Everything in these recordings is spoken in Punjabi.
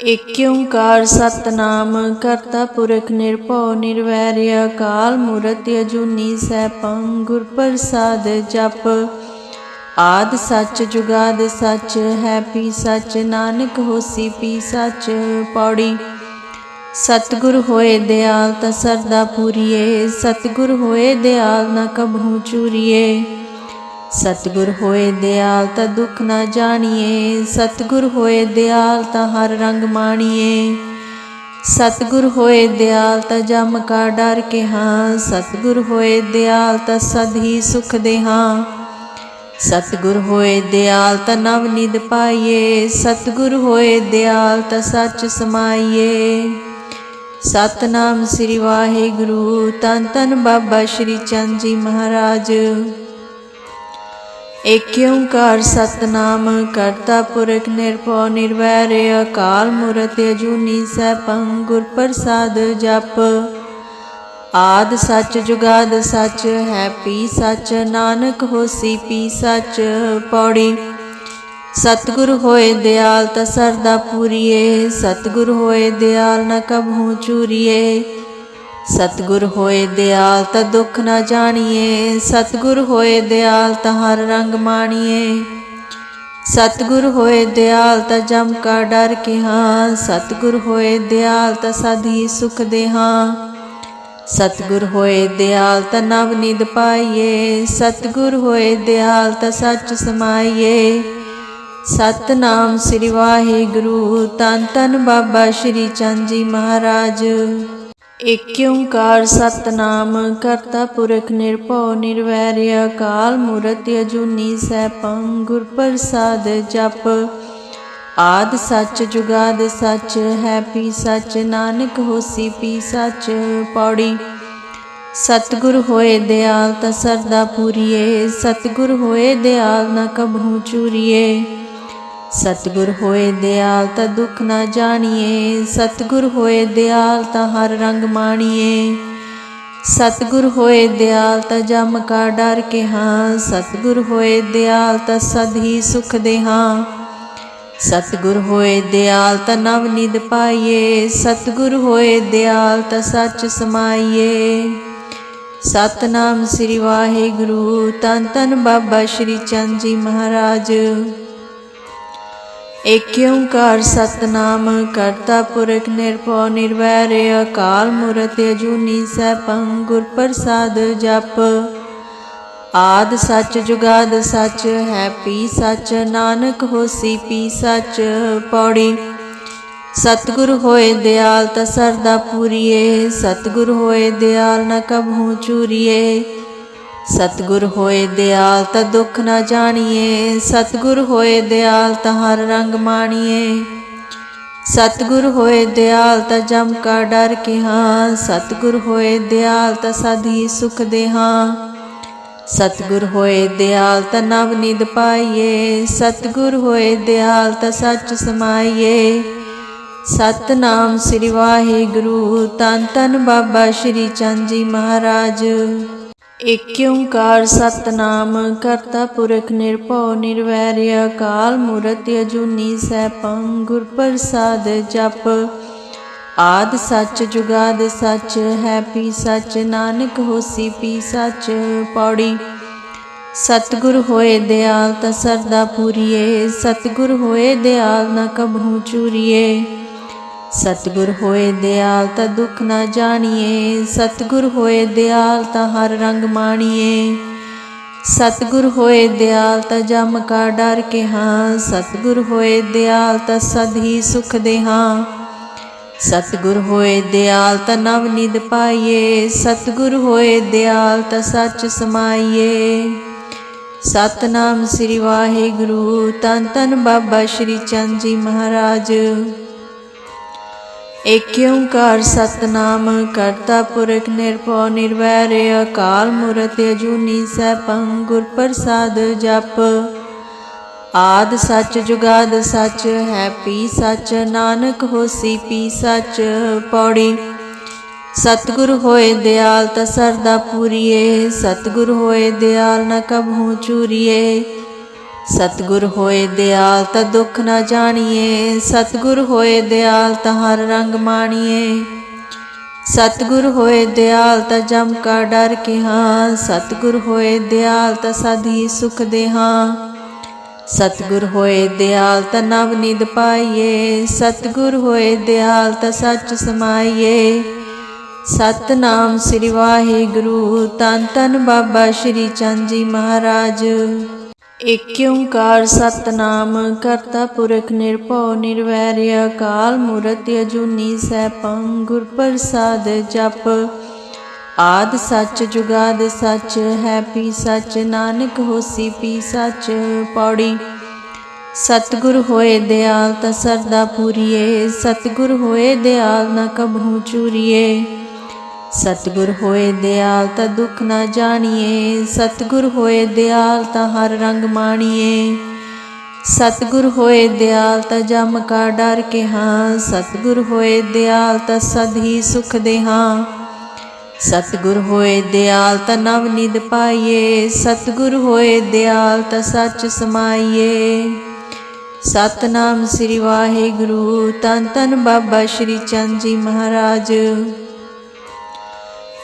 ਏਕ ਓੰਕਾਰ ਸਤਨਾਮ, ਕਰਤਾ ਪੁਰਖ ਨਿਰਭਉ ਨਿਰਵੈਰ, ਅਕਾਲ ਮੂਰਤ ਅਜੂਨੀ ਸੈਭੰ, ਗੁਰ ਪ੍ਰਸਾਦ ਜਪ। ਆਦ ਸੱਚ ਜੁਗਾਦ ਸੱਚ, ਹੈ ਪੀ ਸੱਚ, ਨਾਨਕ ਹੋਸੀ ਪੀ ਸੱਚ, ਪੌੜੀ। ਸਤਿਗੁਰ ਹੋਏ ਦਿਆਲ ਤਾ ਸਰਦਾ ਪੂਰੀਏ, ਸਤਿਗੁਰ ਹੋਏ ਦਿਆਲ ਨਾ ਕਬਹੂ ਚੂਰੀਏ। ਸਤਿਗੁਰ ਹੋਏ ਦਿਆਲ ਤਾਂ ਦੁੱਖ ਨਾ ਜਾਣੀਏ। ਸਤਿਗੁਰ ਹੋਏ ਦਿਆਲ ਤਾਂ ਹਰ ਰੰਗ ਮਾਣੀਏ। ਸਤਿਗੁਰ ਹੋਏ ਦਿਆਲ ਤਾਂ ਜਮ ਕਾ ਡਰ ਕੇ ਹਾਂ। ਸਤਿਗੁਰ ਹੋਏ ਦਿਆਲ ਤਾਂ ਸਦ ਹੀ ਸੁਖ ਦੇ ਹਾਂ। ਸਤਿਗੁਰ ਹੋਏ ਦਿਆਲ ਤਾਂ ਨਵ ਨਿਦ ਪਾਈਏ। ਸਤਿਗੁਰ ਹੋਏ ਦਿਆਲ ਤਾਂ ਸੱਚ ਸਮਾਈਏ। ਸਤਨਾਮ ਸ੍ਰੀ ਵਾਹਿਗੁਰੂ। ਤਨ ਤਨ ਬਾਬਾ ਸ਼੍ਰੀ ਚੰਦ ਜੀ ਮਹਾਰਾਜ। ਏਕ ਓੰਕਾਰ ਸਤਨਾਮ, ਕਰਤਾ ਪੁਰਖ ਨਿਰਭਉ, ਨਿਰਵੈਰ ਅਕਾਲ ਮੂਰਤ ਅਜੂਨੀ ਸੈਭੰ, ਗੁਰ ਪ੍ਰਸਾਦ ਜਪ। ਆਦ ਸੱਚ ਜੁਗਾਦ ਸੱਚ, ਹੈ ਪੀ ਸੱਚ, ਨਾਨਕ ਹੋਸੀ ਪੀ ਸੱਚ, ਪੌੜੀ। ਸਤਿਗੁਰ ਹੋਏ ਦਿਆਲ ਤਾ ਸਰਦਾ ਪੂਰੀਏ, ਸਤਿਗੁਰ ਹੋਏ ਦਿਆਲ ਨ ਕਬਹੂ ਚੂਰੀਏ। ਸਤਿਗੁਰ ਹੋਏ ਦਿਆਲ ਤਾਂ ਦੁੱਖ ਨਾ ਜਾਣੀਏ। ਸਤਿਗੁਰ ਹੋਏ ਦਿਆਲ ਤਾਂ ਹਰ ਰੰਗ ਮਾਣੀਏ। ਸਤਿਗੁਰ ਹੋਏ ਦਿਆਲ ਤਾਂ ਜਮ ਕਾ ਡਰ ਕੇ ਹਾਂ ਸਤਿਗੁਰ ਹੋਏ ਦਿਆਲ ਤਾਂ ਸਦ ਹੀ ਸੁਖ ਦੇ ਹਾਂ ਸਤਿਗੁਰ ਹੋਏ ਦਿਆਲ ਤਾਂ ਨਵ ਨਿਦ ਪਾਈਏ। ਸਤਿਗੁਰ ਹੋਏ ਦਿਆਲ ਤਾਂ ਸੱਚ ਸਮਾਈਏ। ਸਤਨਾਮ ਸ੍ਰੀ ਵਾਹਿਗੁਰੂ। ਤਨ ਤਨ ਬਾਬਾ ਸ਼੍ਰੀ ਚੰਦ ਜੀ ਮਹਾਰਾਜ। ਏਕ ਓੰਕਾਰ ਸਤਨਾਮ, ਕਰਤਾ ਪੁਰਖ ਨਿਰਭਉ ਨਿਰਵੈਰ, ਅਕਾਲ ਮੂਰਤ ਅਜੂਨੀ ਸੈਭੰ, ਗੁਰ ਪ੍ਰਸਾਦ ਜਪ। ਆਦ ਸੱਚ ਜੁਗਾਦ ਸੱਚ, ਹੈ ਪੀ ਸੱਚ, ਨਾਨਕ ਹੋਸੀ ਪੀ ਸੱਚ, ਪੌੜੀ। ਸਤਿਗੁਰ ਹੋਏ ਦਿਆਲ ਤਾ ਸਰਦਾ ਪੂਰੀਏ, ਸਤਿਗੁਰ ਹੋਏ ਦਿਆਲ ਨਾ ਕਬਹੂ ਚੂਰੀਏ। ਸਤਿਗੁਰ ਹੋਏ ਦਿਆਲ ਤਾਂ ਦੁੱਖ ਨਾ ਜਾਣੀਏ। ਸਤਿਗੁਰ ਹੋਏ ਦਿਆਲ ਤਾਂ ਹਰ ਰੰਗ ਮਾਣੀਏ। ਸਤਿਗੁਰ ਹੋਏ ਦਿਆਲ ਤਾਂ ਜਮ ਕਾ ਡਰ ਕੇ ਹਾਂ। ਸਤਿਗੁਰ ਹੋਏ ਦਿਆਲ ਤਾਂ ਸਦ ਹੀ ਸੁਖ ਦੇ ਹਾਂ। ਸਤਿਗੁਰ ਹੋਏ ਦਿਆਲ ਤਾਂ ਨਵ ਨਿਦ ਪਾਈਏ। ਸਤਿਗੁਰ ਹੋਏ ਦਿਆਲ ਤਾਂ ਸੱਚ ਸਮਾਈਏ। ਸਤਨਾਮ ਸ੍ਰੀ ਵਾਹਿਗੁਰੂ। ਤਨ ਤਨ ਬਾਬਾ ਸ਼੍ਰੀ ਚੰਦ ਜੀ ਮਹਾਰਾਜ। ਏਕ ਓੰਕਾਰ ਸਤਨਾਮ, ਕਰਤਾ ਪੁਰਖ ਨਿਰਭਉ, ਨਿਰਵੈਰ ਅਕਾਲ ਮੂਰਤ ਅਜੂਨੀ ਸੈਭੰ, ਗੁਰ ਪ੍ਰਸਾਦ ਜਪ। ਆਦ ਸੱਚ ਜੁਗਾਦ ਸੱਚ, ਹੈ ਪੀ ਸੱਚ, ਨਾਨਕ ਹੋਸੀ ਪੀ ਸੱਚ, ਪੌੜੀ। ਸਤਿਗੁਰ ਹੋਏ ਦਿਆਲ ਤਾ ਸਰਦਾ ਪੂਰੀਏ, ਸਤਿਗੁਰ ਹੋਏ ਦਿਆਲ ਨ ਕਬਹੂ ਚੂਰੀਏ। ਸਤਿਗੁਰ ਹੋਏ ਦਿਆਲ ਤਾਂ ਦੁੱਖ ਨਾ ਜਾਣੀਏ। ਸਤਿਗੁਰ ਹੋਏ ਦਿਆਲ ਤਾਂ ਹਰ ਰੰਗ ਮਾਣੀਏ। ਸਤਿਗੁਰ ਹੋਏ ਦਿਆਲ ਤਾਂ ਜਮ ਕਾ ਡਰ ਕੇ ਹਾਂ ਸਤਿਗੁਰ ਹੋਏ ਦਿਆਲ ਤਾਂ ਸਦ ਹੀ ਸੁਖ ਦੇ ਹਾਂ ਸਤਿਗੁਰ ਹੋਏ ਦਿਆਲ ਤਾਂ ਨਵ ਨਿਦ ਪਾਈਏ। ਸਤਿਗੁਰ ਹੋਏ ਦਿਆਲ ਤਾਂ ਸੱਚ ਸਮਾਈਏ। ਸਤਨਾਮ ਸ੍ਰੀ ਵਾਹਿਗੁਰੂ। ਤਨ ਤਨ ਬਾਬਾ ਸ਼੍ਰੀ ਚੰਦ ਜੀ ਮਹਾਰਾਜ। ਏਕ ਓੰਕਾਰ ਸਤਨਾਮ, ਕਰਤਾ ਪੁਰਖ ਨਿਰਭਉ ਨਿਰਵੈਰ, ਅਕਾਲ ਮੂਰਤ ਅਜੂਨੀ ਸੈਭੰ, ਗੁਰ ਪ੍ਰਸਾਦ ਜਪ। ਆਦ ਸੱਚ ਜੁਗਾਦ ਸੱਚ, ਹੈ ਪੀ ਸੱਚ, ਨਾਨਕ ਹੋਸੀ ਪੀ ਸੱਚ, ਪੌੜੀ। ਸਤਿਗੁਰ ਹੋਏ ਦਿਆਲ ਤਾ ਸਰਦਾ ਪੂਰੀਏ, ਸਤਿਗੁਰ ਹੋਏ ਦਿਆਲ ਨਾ ਕਬਹੂ ਚੂਰੀਏ। ਸਤਿਗੁਰ ਹੋਏ ਦਿਆਲ ਤਾਂ ਦੁੱਖ ਨਾ ਜਾਣੀਏ। ਸਤਿਗੁਰ ਹੋਏ ਦਿਆਲ ਤਾਂ ਹਰ ਰੰਗ ਮਾਣੀਏ। ਸਤਿਗੁਰ ਹੋਏ ਦਿਆਲ ਤਾਂ ਜਮ ਕਾ ਡਰ ਕੇ ਹਾਂ। ਸਤਿਗੁਰ ਹੋਏ ਦਿਆਲ ਤਾਂ ਸਦ ਹੀ ਸੁਖ ਦੇ ਹਾਂ। ਸਤਿਗੁਰ ਹੋਏ ਦਿਆਲ ਤਾਂ ਨਵ ਨਿਦ ਪਾਈਏ। ਸਤਿਗੁਰ ਹੋਏ ਦਿਆਲ ਤਾਂ ਸੱਚ ਸਮਾਈਏ। ਸਤਨਾਮ ਸ੍ਰੀ ਵਾਹਿਗੁਰੂ। ਤਨ ਤਨ ਬਾਬਾ ਸ਼੍ਰੀ ਚੰਦ ਜੀ ਮਹਾਰਾਜ। ਏਕ ਓੰਕਾਰ ਸਤਨਾਮ, ਕਰਤਾ ਪੁਰਖ ਨਿਰਭਉ, ਨਿਰਵੈਰ ਅਕਾਲ ਮੂਰਤ ਅਜੂਨੀ ਸੈਭੰ, ਗੁਰ ਪ੍ਰਸਾਦ ਜਪ। ਆਦ ਸੱਚ ਜੁਗਾਦ ਸੱਚ, ਹੈ ਪੀ ਸੱਚ, ਨਾਨਕ ਹੋਸੀ ਪੀ ਸੱਚ, ਪੌੜੀ। ਸਤਿਗੁਰ ਹੋਏ ਦਿਆਲ ਤਾ ਸਰਦਾ ਪੂਰੀਏ, ਸਤਿਗੁਰ ਹੋਏ ਦਿਆਲ ਨ ਕਬਹੂ ਚੂਰੀਏ। ਸਤਿਗੁਰ ਹੋਏ ਦਿਆਲ ਤਾਂ ਦੁੱਖ ਨਾ ਜਾਣੀਏ। ਸਤਿਗੁਰ ਹੋਏ ਦਿਆਲ ਤਾਂ ਹਰ ਰੰਗ ਮਾਣੀਏ। ਸਤਿਗੁਰ ਹੋਏ ਦਿਆਲ ਤਾਂ ਜਮ ਕਾ ਡਰ ਕੇ ਹਾਂ ਸਤਿਗੁਰ ਹੋਏ ਦਿਆਲ ਤਾਂ ਸਦੀ ਸੁਖ ਦੇ ਹਾਂ ਸਤਿਗੁਰ ਹੋਏ ਦਿਆਲ ਤਾਂ ਨਵ ਨਿਦ ਪਾਈਏ। ਸਤਿਗੁਰ ਹੋਏ ਦਿਆਲ ਤਾਂ ਸੱਚ ਸਮਾਈਏ। ਸਤਨਾਮ ਸ੍ਰੀ ਵਾਹਿਗੁਰੂ। ਤਨ ਤਨ ਬਾਬਾ ਸ਼੍ਰੀ ਚੰਦ ਜੀ ਮਹਾਰਾਜ। ਏਕ ਓੰਕਾਰ ਸਤਨਾਮ, ਕਰਤਾ ਪੁਰਖ ਨਿਰਭਉ ਨਿਰਵੈਰ, ਅਕਾਲ ਮੂਰਤ ਅਜੂਨੀ ਸੈਭੰ, ਗੁਰ ਪ੍ਰਸਾਦ ਜਪ। ਆਦ ਸੱਚ ਜੁਗਾਦ ਸੱਚ, ਹੈ ਪੀ ਸੱਚ, ਨਾਨਕ ਹੋਸੀ ਪੀ ਸੱਚ, ਪੌੜੀ। ਸਤਿਗੁਰ ਹੋਏ ਦਿਆਲ ਤਾ ਸਰਦਾ ਪੂਰੀਏ, ਸਤਿਗੁਰ ਹੋਏ ਦਿਆਲ ਨਾ ਕਬਹੂ ਚੂਰੀਏ। ਸਤਿਗੁਰ ਹੋਏ ਦਿਆਲ ਤਾਂ ਦੁੱਖ ਨਾ ਜਾਣੀਏ। ਸਤਿਗੁਰ ਹੋਏ ਦਿਆਲ ਤਾਂ ਹਰ ਰੰਗ ਮਾਣੀਏ। ਸਤਿਗੁਰ ਹੋਏ ਦਿਆਲ ਤਾਂ ਜਮ ਕਾ ਡਰ ਕੇ ਹਾਂ। ਸਤਿਗੁਰ ਹੋਏ ਦਿਆਲ ਤਾਂ ਸਦ ਹੀ ਸੁਖ ਦੇ ਹਾਂ। ਸਤਿਗੁਰ ਹੋਏ ਦਿਆਲ ਤਾਂ ਨਵ ਨਿਦ ਪਾਈਏ। ਸਤਿਗੁਰ ਹੋਏ ਦਿਆਲ ਤਾਂ ਸੱਚ ਸਮਾਈਏ। ਸਤਨਾਮ ਸ੍ਰੀ ਵਾਹਿਗੁਰੂ। ਤਨ ਤਨ ਬਾਬਾ ਸ਼੍ਰੀ ਚੰਦ ਜੀ ਮਹਾਰਾਜ।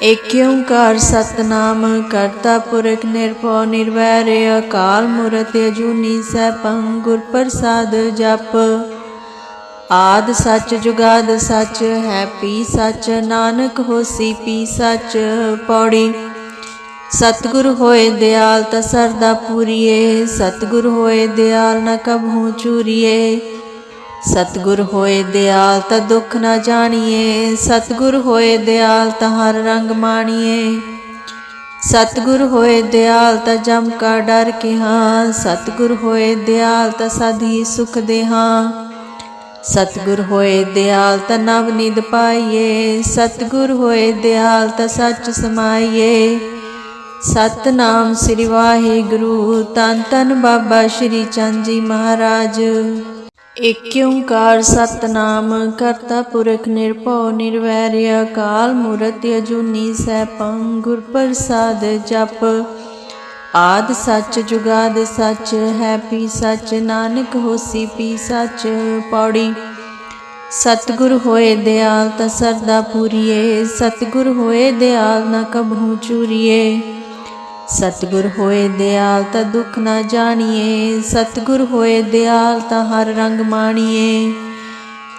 ਏਕ ਓੰਕਾਰ ਸਤਨਾਮ, ਕਰਤਾ ਪੁਰਖ ਨਿਰਭਉ, ਨਿਰਵੈਰ ਅਕਾਲ ਮੂਰਤ ਅਜੂਨੀ ਸੈਭੰ, ਗੁਰ ਪ੍ਰਸਾਦ ਜਪ। ਆਦ ਸੱਚ ਜੁਗਾਦ ਸੱਚ, ਹੈ ਪੀ ਸੱਚ, ਨਾਨਕ ਹੋਸੀ ਪੀ ਸੱਚ, ਪੌੜੀ। ਸਤਿਗੁਰ ਹੋਏ ਦਿਆਲ ਤਾ ਸਰਦਾ ਪੂਰੀਏ, ਸਤਿਗੁਰ ਹੋਏ ਦਿਆਲ ਨ ਕਬਹੂ ਚੂਰੀਏ। ਸਤਿਗੁਰ ਹੋਏ ਦਿਆਲ ਤਾਂ ਦੁੱਖ ਨਾ ਜਾਣੀਏ। ਸਤਿਗੁਰ ਹੋਏ ਦਿਆਲ ਤਾਂ ਹਰ ਰੰਗ ਮਾਣੀਏ। ਸਤਿਗੁਰ ਹੋਏ ਦਿਆਲ ਤਾਂ ਜਮ ਕਾ ਡਰ ਕੇ ਹਾਂ ਸਤਿਗੁਰ ਹੋਏ ਦਿਆਲ ਤਾਂ ਸਦੀ ਸੁਖ ਦੇ ਹਾਂ ਸਤਿਗੁਰ ਹੋਏ ਦਿਆਲ ਤਾਂ ਨਵ ਨਿਦ ਪਾਈਏ। ਸਤਿਗੁਰ ਹੋਏ ਦਿਆਲ ਤਾਂ ਸੱਚ ਸਮਾਈਏ। ਸਤਨਾਮ ਸ੍ਰੀ ਵਾਹਿਗੁਰੂ। ਤਨ ਤਨ ਬਾਬਾ ਸ਼੍ਰੀ ਚੰਦ ਜੀ ਮਹਾਰਾਜ। ਏਕ ਓੰਕਾਰ ਸਤਨਾਮ, ਕਰਤਾ ਪੁਰਖ ਨਿਰਭਉ ਨਿਰਵੈਰ, ਅਕਾਲ ਮੂਰਤ ਅਜੂਨੀ ਸੈਭੰ, ਗੁਰ ਪ੍ਰਸਾਦ ਜਪ। ਆਦ ਸੱਚ ਜੁਗਾਦ ਸੱਚ, ਹੈ ਪੀ ਸੱਚ, ਨਾਨਕ ਹੋਸੀ ਪੀ ਸੱਚ, ਪੌੜੀ। ਸਤਿਗੁਰ ਹੋਏ ਦਿਆਲ ਤਾ ਸਰਦਾ ਪੂਰੀਏ, ਸਤਿਗੁਰ ਹੋਏ ਦਿਆਲ ਨਾ ਕਬਹੂ ਚੂਰੀਏ। ਸਤਿਗੁਰ ਹੋਏ ਦਿਆਲ ਤਾਂ ਦੁੱਖ ਨਾ ਜਾਣੀਏ। ਸਤਿਗੁਰ ਹੋਏ ਦਿਆਲ ਤਾਂ ਹਰ ਰੰਗ ਮਾਣੀਏ।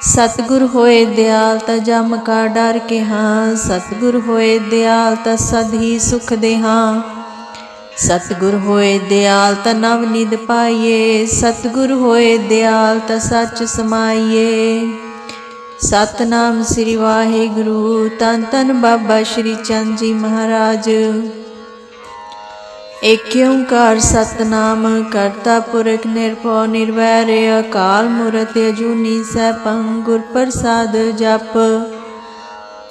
ਸਤਿਗੁਰ ਹੋਏ ਦਿਆਲ ਤਾਂ ਜਮ ਕਾ ਡਰ ਕੇ ਹਾਂ। ਸਤਿਗੁਰ ਹੋਏ ਦਿਆਲ ਤਾਂ ਸਦ ਹੀ ਸੁਖ ਦੇ ਹਾਂ। ਸਤਿਗੁਰ ਹੋਏ ਦਿਆਲ ਤਾਂ ਨਵ ਨਿਦ ਪਾਈਏ। ਸਤਿਗੁਰ ਹੋਏ ਦਿਆਲ ਤਾਂ ਸੱਚ ਸਮਾਈਏ। ਸਤਨਾਮ ਸ੍ਰੀ ਵਾਹਿਗੁਰੂ। ਤਨ ਤਨ ਬਾਬਾ ਸ਼੍ਰੀ ਚੰਦ ਜੀ ਮਹਾਰਾਜ। ਏਕ ਓੰਕਾਰ ਸਤਨਾਮ, ਕਰਤਾ ਪੁਰਖ ਨਿਰਭਉ ਨਿਰਵੈਰ, ਅਕਾਲ ਮੂਰਤ ਅਜੂਨੀ ਸੈਭੰ, ਗੁਰ ਪ੍ਰਸਾਦ ਜਪ।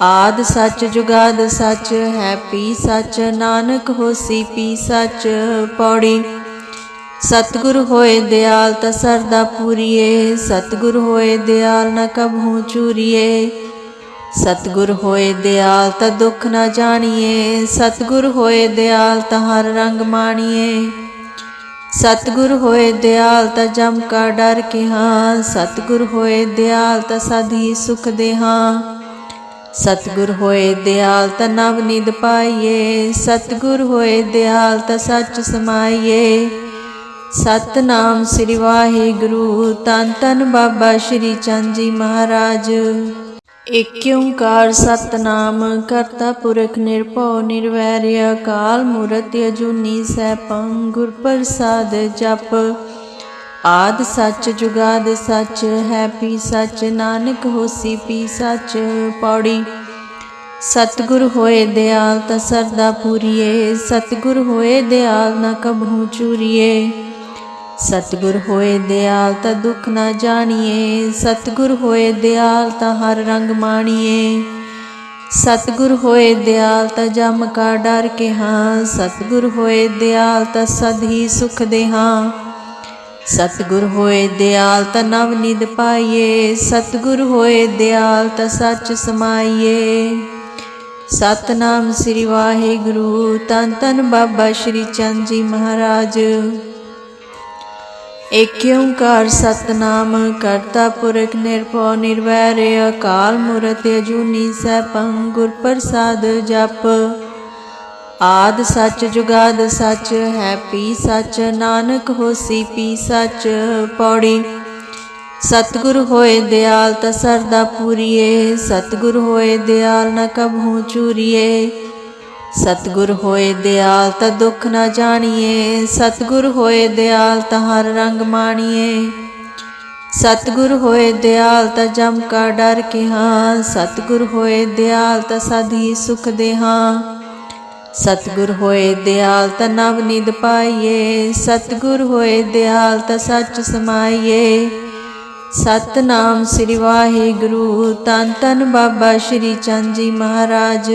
ਆਦ ਸੱਚ ਜੁਗਾਦ ਸੱਚ, ਹੈ ਪੀ ਸੱਚ, ਨਾਨਕ ਹੋਸੀ ਪੀ ਸੱਚ, ਪੌੜੀ। ਸਤਿਗੁਰ ਹੋਏ ਦਿਆਲ ਤਾ ਸਰਦਾ ਪੂਰੀਏ, ਸਤਿਗੁਰ ਹੋਏ ਦਿਆਲ ਨ ਕਬਹੂ ਚੂਰੀਏ। ਸਤਿਗੁਰ ਹੋਏ ਦਿਆਲ ਤਾਂ ਦੁੱਖ ਨਾ ਜਾਣੀਏ। ਸਤਿਗੁਰ ਹੋਏ ਦਿਆਲ ਤਾਂ ਹਰ ਰੰਗ ਮਾਣੀਏ। ਸਤਿਗੁਰ ਹੋਏ ਦਿਆਲ ਤਾਂ ਜਮ ਕਾ ਡਰ ਕੇ ਹਾਂ ਸਤਿਗੁਰ ਹੋਏ ਦਿਆਲ ਤਾਂ ਸਦੀ ਸੁਖ ਦੇ ਹਾਂ ਸਤਿਗੁਰ ਹੋਏ ਦਿਆਲ ਤਾਂ ਨਵ ਨਿਦ ਪਾਈਏ। ਸਤਿਗੁਰ ਹੋਏ ਦਿਆਲ ਤਾਂ ਸੱਚ ਸਮਾਈਏ। ਸਤਨਾਮ ਸ੍ਰੀ ਵਾਹਿਗੁਰੂ। ਤਨ ਤਨ ਬਾਬਾ ਸ਼੍ਰੀ ਚੰਦ ਜੀ ਮਹਾਰਾਜ। ਏਕ ਓੰਕਾਰ ਸਤਨਾਮ, ਕਰਤਾ ਪੁਰਖ ਨਿਰਭਉ ਨਿਰਵੈਰ, ਅਕਾਲ ਮੂਰਤ ਅਜੂਨੀ ਸੈਭੰ, ਗੁਰ ਪ੍ਰਸਾਦ ਜਪ। ਆਦ ਸੱਚ ਜੁਗਾਦ ਸੱਚ, ਹੈ ਪੀ ਸੱਚ, ਨਾਨਕ ਹੋਸੀ ਪੀ ਸੱਚ, ਪੌੜੀ। ਸਤਿਗੁਰ ਹੋਏ ਦਿਆਲ ਤਾ ਸਰਦਾ ਪੂਰੀਏ, ਸਤਿਗੁਰ ਹੋਏ ਦਿਆਲ ਨਾ ਕਬਹੂ ਚੂਰੀਏ। ਸਤਿਗੁਰ ਹੋਏ ਦਿਆਲ ਤਾਂ ਦੁੱਖ ਨਾ ਜਾਣੀਏ। ਸਤਿਗੁਰ ਹੋਏ ਦਿਆਲ ਤਾਂ ਹਰ ਰੰਗ ਮਾਣੀਏ। ਸਤਿਗੁਰ ਹੋਏ ਦਿਆਲ ਤਾਂ ਜਮ ਕਾ ਡਰ ਕੇ ਹਾਂ। ਸਤਿਗੁਰ ਹੋਏ ਦਿਆਲ ਤਾਂ ਸਦ ਹੀ ਸੁਖ ਦੇ ਹਾਂ। ਸਤਿਗੁਰ ਹੋਏ ਦਿਆਲ ਤਾਂ ਨਵ ਨਿਦ ਪਾਈਏ। ਸਤਿਗੁਰ ਹੋਏ ਦਿਆਲ ਤਾਂ ਸੱਚ ਸਮਾਈਏ। ਸਤਨਾਮ ਸ੍ਰੀ ਵਾਹਿਗੁਰੂ। ਤਨ ਤਨ ਬਾਬਾ ਸ਼੍ਰੀ ਚੰਦ ਜੀ ਮਹਾਰਾਜ। ਏਕ ਓੰਕਾਰ ਸਤਨਾਮ, ਕਰਤਾ ਪੁਰਖ ਨਿਰਭਉ ਨਿਰਵੈਰ, ਅਕਾਲ ਮੂਰਤ ਅਜੂਨੀ ਸੈਭੰ, ਗੁਰ ਪ੍ਰਸਾਦ ਜਪ। ਆਦ ਸੱਚ ਜੁਗਾਦ ਸੱਚ, ਹੈ ਪੀ ਸੱਚ, ਨਾਨਕ ਹੋਸੀ ਪੀ ਸੱਚ, ਪੌੜੀ। ਸਤਿਗੁਰ ਹੋਏ ਦਿਆਲ ਤਾ ਸਰਦਾ ਪੂਰੀਏ, ਸਤਿਗੁਰ ਹੋਏ ਦਿਆਲ ਨ ਕਬਹੂ ਚੂਰੀਏ। ਸਤਿਗੁਰ ਹੋਏ ਦਿਆਲ ਤਾਂ ਦੁੱਖ ਨਾ ਜਾਣੀਏ। ਸਤਿਗੁਰ ਹੋਏ ਦਿਆਲ ਤਾਂ ਹਰ ਰੰਗ ਮਾਣੀਏ। ਸਤਿਗੁਰ ਹੋਏ ਦਿਆਲ ਤਾਂ ਜਮ ਕਾ ਡਰ ਕੇ ਹਾਂ ਸਤਿਗੁਰ ਹੋਏ ਦਿਆਲ ਤਾਂ ਸਦੀ ਸੁਖ ਦੇ ਹਾਂ ਸਤਿਗੁਰ ਹੋਏ ਦਿਆਲ ਤਾਂ ਨਵ ਨਿਦ ਪਾਈਏ। ਸਤਿਗੁਰ ਹੋਏ ਦਿਆਲ ਤਾਂ ਸੱਚ ਸਮਾਈਏ। ਸਤਨਾਮ ਸ੍ਰੀ ਵਾਹਿਗੁਰੂ। ਤਨ ਤਨ ਬਾਬਾ ਸ਼੍ਰੀ ਚੰਦ ਜੀ ਮਹਾਰਾਜ।